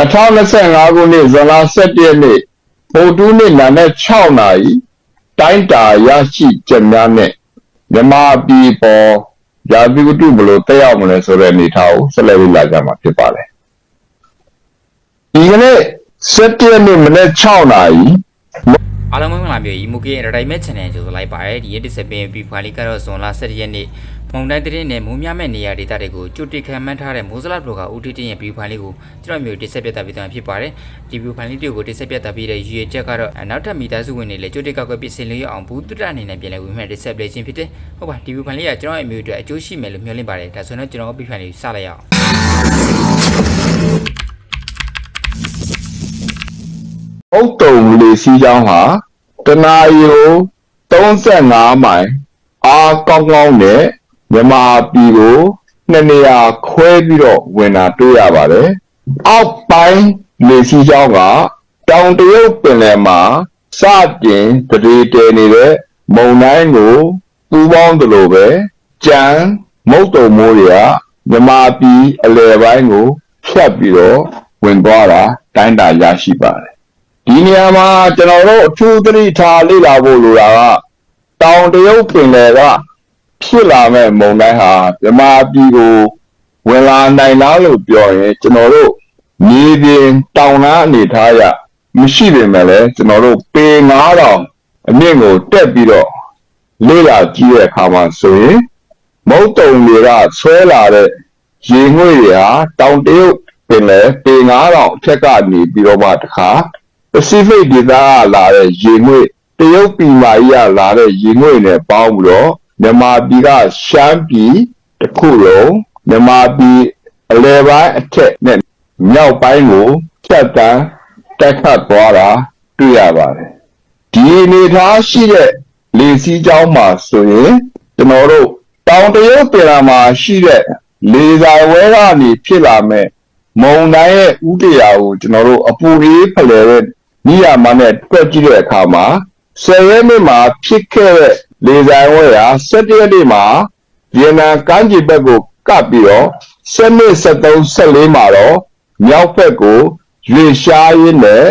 2025ခုနှစ်ဇွန်လ17ရက်နေ့ဗုဒ္ဓနေ့နာနဲ့6နာရီတိုင်းတာရရှိချက်များနဲ့မြန်မာပြည်ပေါ်ရာသီဥတုဘယ်လိုတက်ရောက်မလဲဆိုတဲ့အနေအထားကိုဆက်လက်လေ့လာကြမှာဖြစ်ပါတယ်။ဒီကနေ့17ရက်နေ့မနေ့6နာရီအားလုံးမင်္ဂလာပါဒီမူကေရတိုင်းမဲ့ channel ကြိုဆိုလိုက်ပါတယ်ဒီရက်ဒီစပင်ပီဖိုင်လေးကတော့ဇွန်လ17ရက်နေ့ မုံတိုင်းတဲ့နဲ့မုံမြမဲ့နေရာဒေသတွေကိုကြိုတိခံမှန်းထားတဲ့မိုးစလဘလော့ကဦးတီတင်ရဲ့ပီဖိုင်လေးကိုကျွန်တော်မျိုးတိဆက်ပြသပေးသွားဖြစ်ပါတယ်ဒီပီဖိုင်လေးတွေကိုတိဆက်ပြသပေးတဲ့ရည်ရွယ်ချက်ကတော့နောက်ထပ်မိသားစုဝင်တွေလည်းကြိုတိကောက်ကွယ်ပြင်ဆင်လို့ရအောင်ဘူးတုတအနေနဲ့ပြင်လဲဝင်မဲ့တိဆက်ပလေးခြင်းဖြစ်တယ်ဟုတ်ပါဒီပီဖိုင်လေးကကျွန်တော်ရဲ့မျိုးအတွက်အကျိုးရှိမယ်လို့မျှော်လင့်ပါတယ်ဒါဆိုတော့ကျွန်တော်ပီဖိုင်လေးစလိုက်ရအောင်အုတ်တုံလေစီးချောင်းဟာတနာရီကို35မိုင်အားကောင်းကောင်းနဲ့ မြမာပြည်ကိုနှစ်နေရာခွဲပြီးတော့ဝင်တာတွေ့ရပါတယ်။အောက်ပိုင်းလေစီးချောင်းကတောင်တရုတ်ပင်လယ်မှာစတင်တရေတဲနေတဲ့မုန်တိုင်းကိုပူပေါင်းသလိုပဲကြံမုတ်တုံမိုးတွေကမြမာပြည်အလယ်ပိုင်းကိုဖြတ်ပြီးတော့ဝင်သွားတာတိုင်းတာရရှိပါတယ်။ဒီနေရာမှာကျွန်တော်တို့အထူးသတိထားလေ့လာဖို့လိုတာကတောင်တရုတ်ပင်လယ်က ဖြစ်လာမဲ့မုန်တိုင်းဟာမြမပြည်ကိုဝင်လာနိုင်လားလို့ပြောရင်ကျွန်တော်တို့မြေပြင်တောင်နာအနေထားရမရှိပေမဲ့လည်းကျွန်တော်တို့ပေ9000အမြင့်ကိုတက်ပြီးတော့လေ့လာကြည့်တဲ့အခါမှာဆိုရင်မုတ်တုံတွေကဆွဲလာတဲ့ရေငွေ့တွေဟာတောင်တရုတ်ပင်လယ်ပေ9000အထက်ကနေပြီးတော့မှတခါ Pacific ဒေသကလာတဲ့ရေငွေ့တရုတ်ပြည်မာကြီးကလာတဲ့ရေငွေ့နဲ့ပေါင်းပြီးတော့ မြန်မာပြည်ကရှမ်းပြည်တစ်ခုလုံးမြန်မာပြည်အလယ်ပိုင်းအထက်နဲ့မြောက်ပိုင်းကိုဖြတ်တန်းတက်ခတ်သွားတာတွေ့ရပါတယ်ဒီအနေထားရှိတဲ့လေစီးကြောင်းမှာဆိုရင်ကျွန်တော်တို့တောင်တရုတ်ပြည်လာမှာရှိတဲ့လေစာဝဲကနေဖြစ်လာမဲ့မုံတိုင်းရဲ့ဥတရာကိုကျွန်တော်တို့အပူရေးဖလှယ်တဲ့နိယာမနဲ့တွက်ကြည့်တဲ့အခါမှာဆယ်ရက်နေ့မှာဖြစ်ခဲ့တဲ့ လေဆိုင်ဝဲရာ17ရက်နေ့မှာဗီယက်နမ်ကမ်းခြေဘက်ကိုကပ်ပြီးတော့7 73 14မှာတော့မြောက်ဘက်ကိုရွေရှားရင်းနဲ့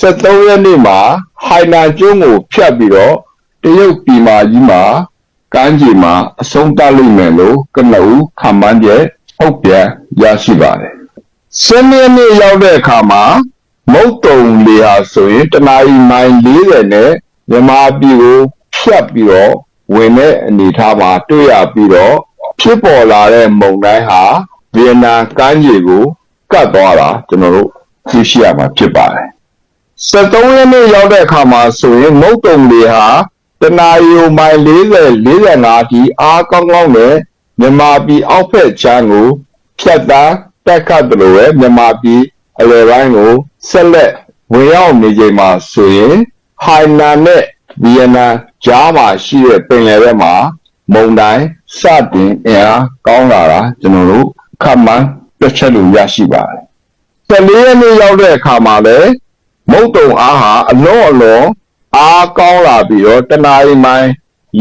73ရက်နေ့မှာဟိုင်နန်ကျွန်းကိုဖြတ်ပြီးတော့တရုတ်ပြည်မာကြီးမှာကမ်းခြေမှာအဆုံးသတ်လိမ့်မယ်လို့ကနဦးခံမှန်းချက်ထုတ်ပြန်ရရှိပါတယ်ဆင်းရဲနေ့ရောက်တဲ့အခါမှာမုတ်တုံလေဟာဆိုရင်တနာရီမိုင်40နဲ့မြန်မာပြည်ကို ဖြတ်ပြီးတော့ဝင်တဲ့အနေအထားမှာတွေ့ရပြီးတော့ဖြစ်ပေါ်လာတဲ့မုန်တိုင်းဟာဗီယက်နမ်ကမ်းခြေကိုကတ်သွားတာကျွန်တော်တို့သိရှိရမှာဖြစ်ပါတယ်။73ရက်နေ့ရောက်တဲ့အခါမှာဆိုရင်မုတ်တုံလေဟာတနာရီကိုမိုင်40 45အထိအားကောင်းကောင်းနဲ့မြန်မာပြည်အောက်ဖက်ခြမ်းကိုဖြတ်တန်းတက်ခတ်တယ်လို့ပဲမြန်မာပြည်အလယ်ပိုင်းကိုဆက်လက်ဝင်ရောက်နေချိန်မှာဆိုရင်ဟိုင်နန်နဲ့ ဗီယက်နမ်ကြားမှာရှိတဲ့ပင်လယ်ဘက်မှာမုန်တိုင်းစတင်အင်အားကောင်းလာတာကျွန်တော်တို့ခန့်မှန်းတွက်ချက်လို့ရရှိပါတယ်။14ရက်နေ့ရောက်တဲ့အခါမှာလည်းမုတ်တုံအားဟာအလွန်အလွန်အားကောင်းလာပြီးတော့တနအီမိုင်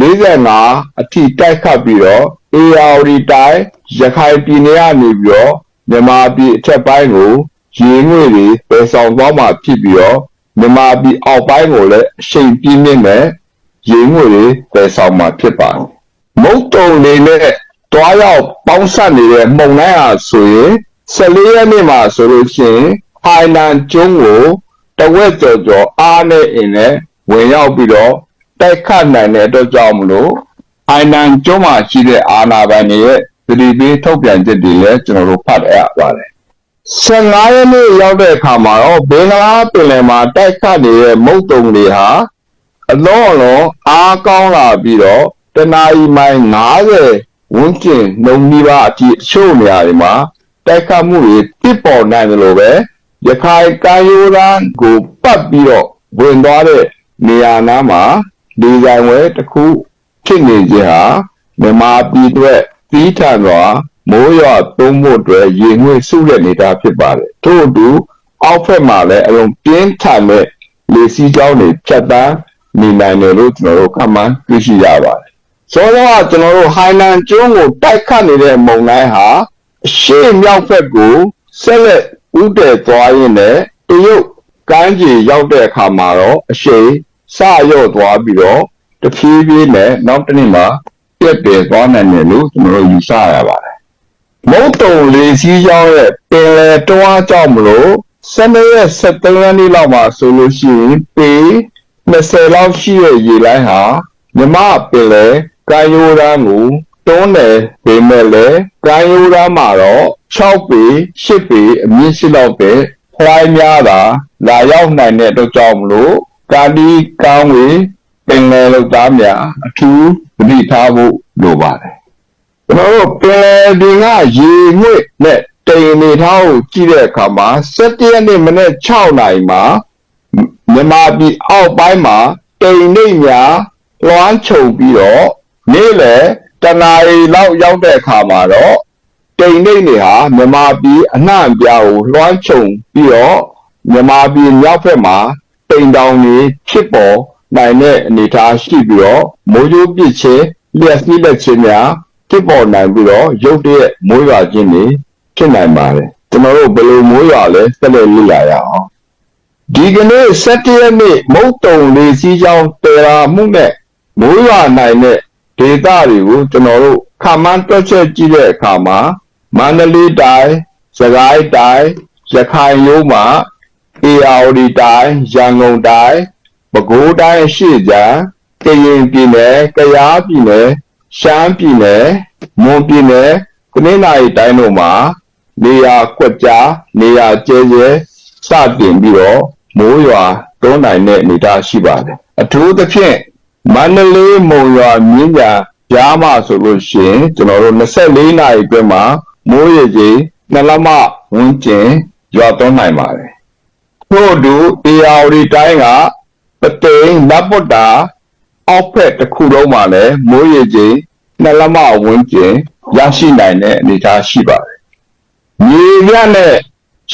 45အထိတိုက်ခတ်ပြီးတော့ ARD တိုင်းရခိုင်ပြည်နယ်ကနေပြီးတော့မြန်မာပြည်အထက်ပိုင်းကိုရေငွေ့တွေပယ်ဆောင်သွားမှာဖြစ်ပြီးတော့ မြန်မာပြည်အောက်ပိုင်းကိုလည်းအရှိန်ပြင်းပြင်းနဲ့ရေငွေ့တွေပယ်ဆောင်မှာဖြစ်ပါတယ်မုတ်တုံလေးနဲ့တွားရောက်ပေါင်းဆက်နေတဲ့မှုန်တိုင်းဟာဆိုရင်14ရက်နေ့မှာဆိုလို့ရှိရင်ဟိုင်လန်ကျွန်းကိုတဝက်ကျော်ကျော်အားနဲ့အင်းနဲ့ဝင်ရောက်ပြီးတော့တိုက်ခတ်နိုင်တဲ့အတွက်ကြောင့်မလို့အိုင်နန်ကျွန်းမှာရှိတဲ့အာနာပိုင်တွေရဲ့သတိပေးထုတ်ပြန်ချက်တွေလည်းကျွန်တော်တို့ဖတ်ရပါတယ်။ 15ရက်နေ့ရောက်တဲ့အခါမှာတော့ဘင်္ဂလားပင်လယ်မှာတိုက်ခတ်နေတဲ့မုတ်တုံတွေဟာအလုံးအလုံးအားကောင်းလာပြီးတော့တနအီမိုင်90ဝန်းကျင်နှုံနီးပါးအထိအချို့နေရာတွေမှာတိုက်ခတ်မှုတွေဖြစ်ပေါ်နိုင်တယ်လို့ပဲရခိုင်ကမ်းရိုးတန်းကိုပတ်ပြီးတော့ဝင်သွားတဲ့နေရာနားမှာဒီဇိုင်ဝဲတစ်ခုဖြစ်နေခြင်းဟာမြန်မာပြည်အတွက်ပြီးထန်စွာ မိုးရွာသုံးဖို့အတွက်ရေငွေ့စုတဲ့နေတာဖြစ်ပါတယ်။ထို့အတူအောက်ဖက်မှာလည်းအလုံးပြင်းထန်တဲ့လေစီးကြောင်းတွေဖြတ်တန်းနေနိုင်တယ်လို့ကျွန်တော်တို့ခန့်မှန်းသိရှိရပါတယ်။ဆိုတော့ကျွန်တော်တို့ဟိုင်နန်ကျွန်းကိုတိုက်ခတ်နေတဲ့မုန်တိုင်းဟာအရှေ့မြောက်ဘက်ကိုဆက်လက်ဥတည်သွားရင်းနဲ့တရုတ်ကမ်းခြေရောက်တဲ့အခါမှာတော့အရှိန်စရော့သွားပြီးတော့တဖြည်းဖြည်းနဲ့နောက်တစ်နေ့မှာပြက်ပြယ်သွားနိုင်တယ်လို့ကျွန်တော်တို့ယူဆရပါတယ် မုတ်တုံလေးစီးကြောင်းရဲ့ပင်လယ်တွားကြောင့်မလို့12ရက်13ရက်နေ့လောက်မှာဆိုလို့ရှိရင်ပေ20လောက်ရှိတဲ့ရေလိုင်းဟာမြမပင်လယ်ကာယိုရန်ကိုတွန်းတယ်ပေမဲ့လည်းကာယိုရန်မှာတော့6ပေ8ပေအမြင့်ရှိလောက်တဲ့ဖွိုင်းများတာလာရောက်နိုင်တဲ့အတွက်ကြောင့်မလို့ကာဒီကောင်းဝေပင်လယ်လောက်သားများအထူးသတိထားဖို့လိုပါတယ် ကျွန်တော်တို့ပင်လယ်ဒီကရေငွေ့နဲ့တိမ်နေထားကိုကြည့်တဲ့အခါမှာ17ရက်နေ့မနေ့6နာရီမှာမြန်မာပြည်အောက်ပိုင်းမှာတိမ်နေများလွှမ်းခြုံပြီးတော့နေ့လယ်တနာရီလောက်ရောက်တဲ့အခါမှာတော့တိမ်နေတွေဟာမြန်မာပြည်အနှံ့အပြားကိုလွှမ်းခြုံပြီးတော့မြန်မာပြည်မြောက်ဘက်မှာတိမ်တောင်တွေဖြစ်ပေါ်နိုင်တဲ့အနေအထားရှိပြီးတော့မိုးကြိုးပစ်ခြင်းလျှက်စီးလက်ခြင်းများ ဖြစ်ပေါ်နိုင်ပြီးတော့ရုတ်တရက်မိုးရွာခြင်းတွေဖြစ်နိုင်ပါတယ်ကျွန်တော်တို့ဘယ်လိုမိုးရွာလဲဆက်လက်လေ့လာရအောင်ဒီကနေ့17ရက်နေ့မုတ်တုံလေးစီးကြောင်းတေရာမှုနဲ့မိုးရွာနိုင်တဲ့ဒေသတွေကိုကျွန်တော်တို့ခန့်မှန်းတွက်ချက်ကြည့်တဲ့အခါမှာမန္တလေးတိုင်းစကိုင်းတိုင်းရခိုင်ရိုးမှာအေရဝတီတိုင်းရန်ကုန်တိုင်းပဲခူးတိုင်းအရှေ့ကျန်ကရင်ပြည်နယ်ကယားပြည်နယ် ရှမ်းပြည်နယ်မွန်ပြည်နယ်ကနင်္သာရီတိုင်းတို့မှာနေရာကွက်ကြားနေရာကျဲကျဲစတင်ပြီးတော့မိုးရွာတွန်းနိုင်တဲ့အနေအထားရှိပါတယ်အထူးသဖြင့်မန္တလေးမုံရွာမြင်းညာကြားမှာဆိုလို့ရှိရင်ကျွန်တော်တို့24နာရီအတွင်းမှာမိုးရေကြီးနှစ်လက်မဝန်းကျင်ရွာသွန်းနိုင်ပါတယ်ထို့အတူအေယာဝတီတိုင်းကပတိန်နတ်ပုတ္တာ အောက်ဖက်တစ်ခုလုံးမှာလည်းမိုးရေကြီးနှစ်လက်မဝန်းကျင်ရရှိနိုင်တဲ့အနေအထားရှိပါတယ်မြေပြနဲ့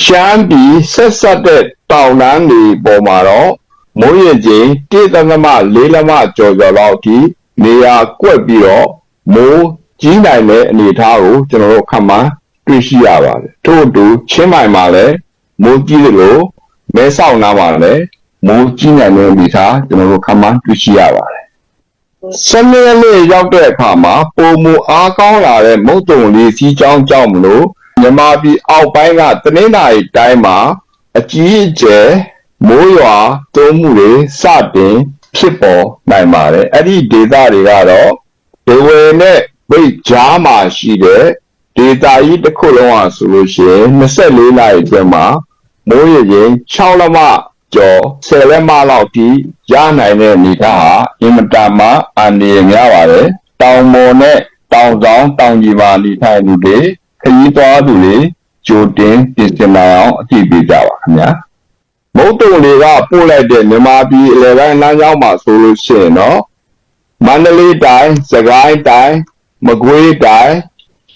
ရှမ်းပြည်ဆက်ဆက်တဲ့တောင်တန်းတွေပေါ်မှာတော့မိုးရေကြီးတိသမမလေးလက်မကျော်ကျော်လောက်အထိနေရာကွက်ပြီးတော့မိုးကြီးနိုင်တဲ့အနေအထားကိုကျွန်တော်တို့ခန့်မှန်းတွေ့ရှိရပါတယ်ထို့အတူချင်းမိုင်မှာလည်းမိုးကြီးသလိုမဲဆောက်နားမှာလည်းမိုးကြီးနိုင်တဲ့အနေအထားကျွန်တော်တို့ခန့်မှန်းတွေ့ရှိရပါတယ် ဆယ်နှစ်ရက်နေ့ရောက်တဲ့အခါမှာပုံမူအားကောင်းလာတဲ့မုတ်တုံလေးစီးချောင်းကြောင့်မလို့မြန်မာပြည်အောက်ပိုင်းကတနင်္သာရီတိုင်းမှာအကြီးအကျယ်မိုးရွာသွန်းမှုတွေစတင်ဖြစ်ပေါ်နိုင်ပါတယ်အဲ့ဒီဒေသတွေကတော့ဒေဝယ်နဲ့ဗိတ်ကြားမှာရှိတဲ့ဒေသကြီးတစ်ခုလုံးဟာဆိုလို့ရှိရင်24နာရီအတွင်းမှာမိုးရေချိန်6လက်မကျော်10လက်မလောက်ထိရနိုင်တဲ့အနေအထားဟာ အင်မတန်မှအန္တရာယ်များပါတယ်တောင်ပေါ်နဲ့တောင်ဆောင်တောင်ကြီးမှာနေထိုင်သူတွေခရီးသွားသူတွေကြိုတင်ပြင်ဆင်နိုင်အောင်အကြည့်ပေးကြပါခင်ဗျာမုတ်တုံတွေကပို့လိုက်တဲ့မြန်မာပြည်အလယ်ပိုင်းလမ်းကြောင်းမှာဆိုလို့ရှိရင်တော့မန္တလေးတိုင်းစကိုင်းတိုင်းမကွေးတိုင်း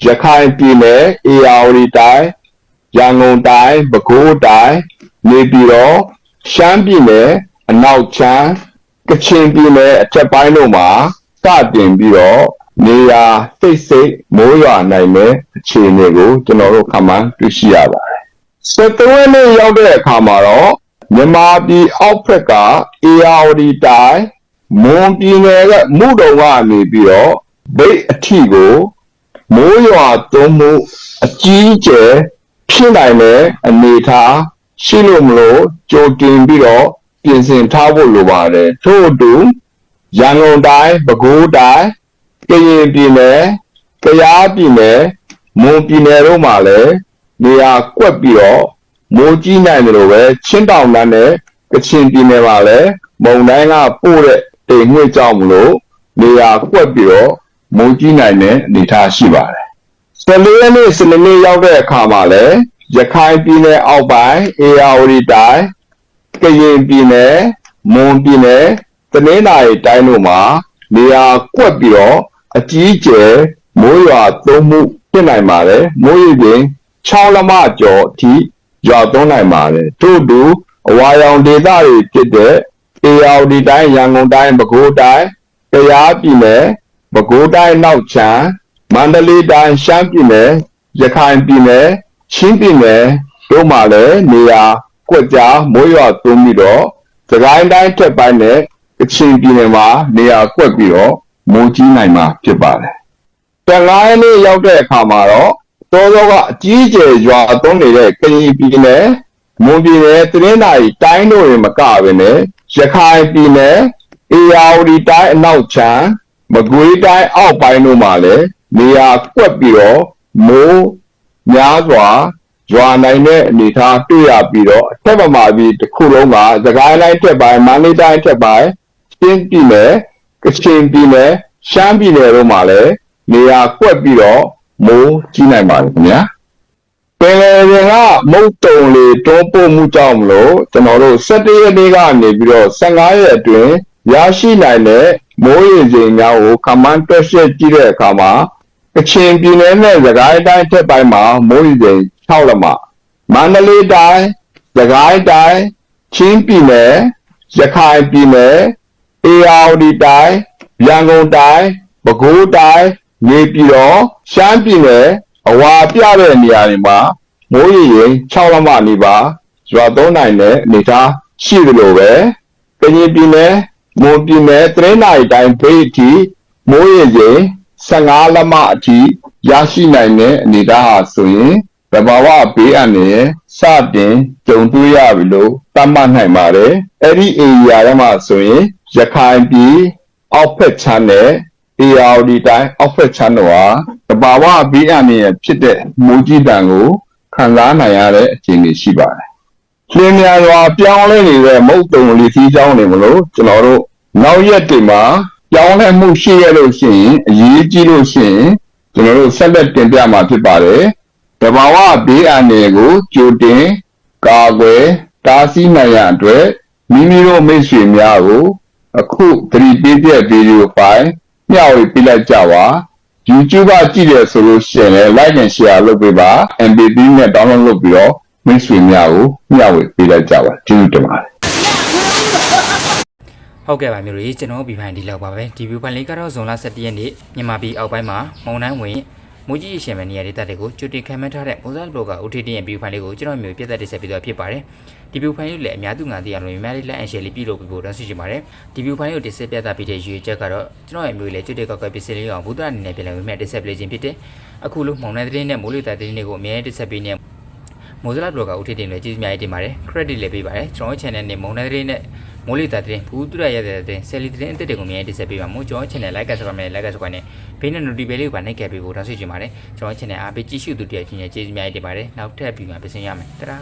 ရခိုင်ပြည်နယ်အေရဝတီတိုင်းရန်ကုန်တိုင်းပဲခူးတိုင်းနေပြည်တော်ရှမ်းပြည်နယ်အနောက်ချမ်း ကချင်ပြည်နယ်အထက်ပိုင်းတို့မှာစတင်ပြီးတော့နေရာစိတ်စိတ်မိုးရွာနိုင်တဲ့အခြေအနေကိုကျွန်တော်တို့ခန့်မှန်းတွေ့ရှိရပါတယ်။စက်သွဲနေ့ရောက်တဲ့အခါမှာတော့မြန်မာပြည်အောက်ဖက်ကအေရဝတီတိုင်းမွန်ပြည်နယ်ကမှုတုံကနေပြီးတော့ဗိတ်အထီကိုမိုးရွာသွန်းမှုအကြီးအကျယ်ဖြစ်နိုင်တဲ့အနေအထားရှိလို့မလို့ကြိုတင်ပြီးတော့ ပြင်ဆင်ထားဖို့လိုပါတယ်ထို့အတူရန်ကုန်တိုင်းပဲခူးတိုင်းကရင်ပြည်နယ်ကယားပြည်နယ်မွန်ပြည်နယ်တို့မှာလည်းနေရာကွက်ပြီးတော့မိုးကြီးနိုင်တယ်လို့ပဲချင်းတောင်တန်းနဲ့ကချင်ပြည်နယ်မှာလည်းမုန်တိုင်းကပို့တဲ့တိမ်ငွေ့ကြောင့်မလို့နေရာကွက်ပြီးတော့မိုးကြီးနိုင်တဲ့အနေအထားရှိပါတယ်။14ရက်နေ့စနေနေ့ရောက်တဲ့အခါမှာလည်းရခိုင်ပြည်နယ်အောက်ပိုင်းအေရဝတီတိုင်း ကရင်ပြည်နယ်မွန်ပြည်နယ်တနင်္သာရီတိုင်းတို့မှာနေရာကွက်ပြီးတော့အကြီးအကျယ်မိုးရွာသွန်းမှုဖြစ်နိုင်ပါတယ်။မိုးရေပြင်6လက်မကျော်အထိရွာသွန်းနိုင်ပါတယ်။ထို့အတူအဝါရောင်ဒေသတွေဖြစ်တဲ့အေရဝတီတိုင်းရန်ကုန်တိုင်းပဲခူးတိုင်းကယားပြည်နယ်ပဲခူးတိုင်းနောက်ချမ်းမန္တလေးတိုင်းရှမ်းပြည်နယ်ရခိုင်ပြည်နယ်ချင်းပြည်နယ်ကတို့မှလည်းနေရာ ကွက်ကြားမိုးရွာသွန်းပြီးတော့သခိုင်းတိုင်းထက်ပိုင်းနဲ့ကချင်ပြည်နယ်မှာနေရာကွက်ပြီးတော့မိုးကြီးနိုင်မှာဖြစ်ပါတယ်။တလိုင်းလေးရောက်တဲ့အခါမှာတော့တောသောကအကြီးအကျယ်ရွာသွန်းနေတဲ့ကရင်ပြည်နယ်မွန်ပြည်နယ်တရင်းနိုင်တိုင်းတို့ရင်မကဘဲနဲ့ရခိုင်ပြည်နယ်အေရဝတီတိုင်းအနောက်ချမ်းမကွေးတိုင်းအောက်ပိုင်းတို့မှာလည်းနေရာကွက်ပြီးတော့မိုးများစွာ ရွာနိုင်တဲ့အနေအထားတွေ့ရပြီးတော့အထက်ပမာပြည်တစ်ခုလုံးကသခိုင်းတိုင်းထက်ပိုင်းမန္တလေးတိုင်းထက်ပိုင်းရှင်းပြည်နယ်ကချင်ပြည်နယ်ရှမ်းပြည်နယ်တို့မှာလည်းနေရာကွက်ပြီးတော့မိုးကြီးနိုင်ပါတယ်ခင်ဗျာပင်လယ်ပြင်ကမုတ်တုံလေတွန်းပို့မှုကြောင့်မလို့ကျွန်တော်တို့17ရက်နေ့ကနေပြီးတော့15ရက်အတွင်းရရှိနိုင်တဲ့မိုးရေချိန်များကိုခန့်မှန်းတွက်ချက်ကြည့်တဲ့အခါမှာကချင်ပြည်နယ်နဲ့စကိုင်းတိုင်းထက်ပိုင်းမှာမိုးရေချိန် 6လက်မမန္တလေးတိုင်းစကိုင်းတိုင်းချင်းပြည်နယ်ရခိုင်ပြည်နယ်အေရဝတီတိုင်းရန်ကုန်တိုင်းပဲခူးတိုင်းနေပြည်တော်ရှမ်းပြည်နယ်အဝါပြတဲ့နေရာတွေမှာမိုးရေရင်6လက်မနေပါရွာသုံးနိုင်တဲ့အနေအထားရှိသလိုပဲကရင်ပြည်နယ်မွန်ပြည်နယ်တရင်းနိုင်တိုင်းဖေးအထိမိုးရေချိန်15လက်မအထိရရှိနိုင်တဲ့အနေအထားဟာဆိုရင် တဘာဝဘေးအန္တရာယ်စတင်ကြုံတွေ့ရပြီလို့သတ်မှတ်နိုင်ပါတယ်အဲ့ဒီဧရိယာထဲမှာဆိုရင်ရခိုင်ပြည်အောက်ဖက်ချမ်းနဲ့ ARD တိုင်းအောက်ဖက်ချမ်းတို့ဟာတဘာဝဘေးအန္တရာယ်ဖြစ်တဲ့မူကြီးတံကိုခံစားနိုင်ရတဲ့အခြေအနေရှိပါတယ်။လင်းများစွာပြောင်းလဲနေတဲ့မုတ်တုံလေးစီးကြောင်းတွေမလို့ကျွန်တော်တို့နောက်ရက်တွေမှာပြောင်းလဲမှုရှိရလို့ရှိရင်အရေးကြီးလို့ရှိရင်ကျွန်တော်တို့ဆက်လက်တင်ပြမှာဖြစ်ပါတယ်။ တဘာဝဘေးအန္တရာယ်ကိုကြိုတင်ကာကွယ်တားဆီးနိုင်ရန်အတွက်မိမိတို့မိတ်ဆွေများကိုအခုသတိပေးတဲ့ဗီဒီယိုဖိုင်မျှဝေပေးလိုက်ကြပါ YouTube ကကြည့်တယ်ဆိုလို့ရှိရင်လည်း like and share လုပ်ပေးပါ MP3 နဲ့ download လုပ်ပြီးတော့မိတ်ဆွေများကိုမျှဝေပေးလိုက်ကြပါကျေးဇူးတင်ပါတယ်ဟုတ်ကဲ့ပါမျိုးတွေကျွန်တော်ဗီဖိုင်ဒီလောက်ပါပဲဒီဗီဖိုင်လေးကတော့ဇွန်လ17ရက်နေ့မြန်မာပြည်အောက်ပိုင်းမှာမုံတိုင်းဝင် မူကြီးရှင်မနေရာဒေသတွေကိုကျွတ်တင်ခံမှန်းထားတဲ့မိုးစားဘလော့က OTT ရဲ့ဗီဖိုင်လေးကိုကျွန်တော်မျိုးပြသက်တင်ဆက်ပေးသွားဖြစ်ပါတယ်ဒီဗီဖိုင်လေးလည်းအများသူငါသိအောင်လို့မြန်မာလေးလက်အန်ရှယ်လေးပြုလုပ်ပြီးဖို့တောင်းဆိုချင်ပါတယ်ဒီဗီဖိုင်လေးကိုတင်ဆက်ပြသပေးတဲ့ရွေချက်ကတော့ကျွန်တော်ရဲ့မျိုးလေးကျွတ်တင်ကောက်ကပစ္စည်းလေးအောင်ဘုဒ္ဓအနေနဲ့ပြန်လည်ဝင်မြတ်တင်ဆက်ပေးခြင်းဖြစ်တဲ့အခုလိုမုံတိုင်းသတင်းနဲ့မိုးလေဝသသတင်းတွေကိုအများကြီးတင်ဆက်ပေးနေ မိုးစလာဘလော့က OTT နဲ့ကျေးဇူးများတင်ပါတယ် credit လည်းပေးပါတယ်ကျွန်တော် channel နဲ့မုံတိုင်းသတင်းနဲ့မိုးလေတာတဲ့ဘူးတူရရတဲ့တဲ့ဆယ်လီတဲ့အစ်စ်တွေကိုမြင်တင်ဆက်ပေးပါမို့ကျွန်တော် channel like ဆက်ပါမယ် like ဆက်ပါနဲ့ဘေးနဲ့ notification လေးကိုပါနှိပ်ခဲ့ပေးဖို့တောင်းဆိုချင်ပါတယ်ကျွန်တော် channel အားပေးကြည့်ရှုသူတယောက်ချင်းရဲ့ကျေးဇူးများတင်ပါတယ်နောက်ထပ်ပြီးမှပြင်ဆင်ရမယ်တရာ